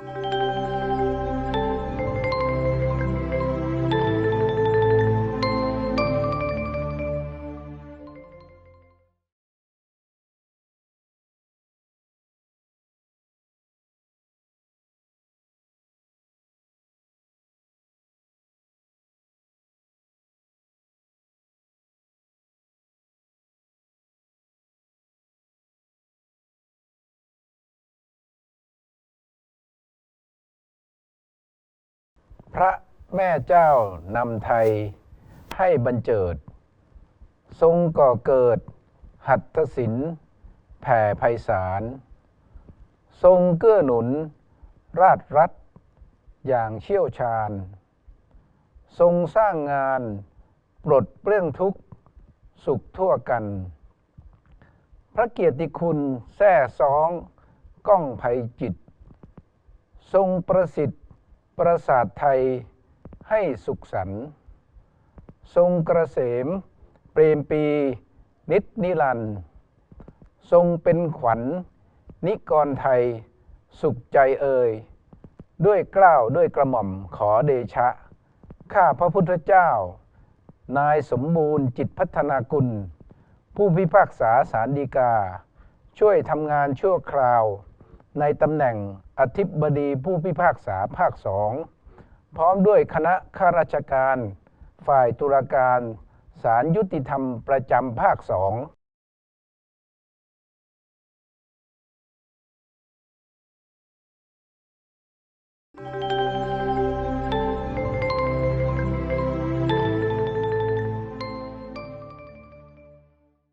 you พระแม่เจ้านำไทยให้บรรเจิด ทรงก่อเกิด หัตถศิลป์แผ่ไพศาล ทรงเกื้อหนุน ราชรัฐ อย่างเชี่ยวชาญ ทรงสร้างงาน ปลดเปลื้องทุกข์ สุขทั่วกัน พระเกียรติคุณแท้ซ้อง ก้องภัยจิต ทรงประสิทธิ์ ประสาทไทยให้สุขสันต์ทรงกระเสม เปรมปี นิดนิรัน ทรงเป็นขวัญนิกรไทย สุขใจเอ่ยด้วยเกล้าวด้วยกระหม่อมขอเดชะ ข้าพระพุทธเจ้า นายสมบูรณ์จิตพัฒนากุล ผู้พิพากษาสารดีกา ช่วยทำงานชั่วคราว ในตำแหน่งอธิบดีผู้พิพากษาภาคสองพร้อมด้วยคณะข้าราชการ ฝ่ายตุลาการศาลยุติธรรมประจำภาคสอง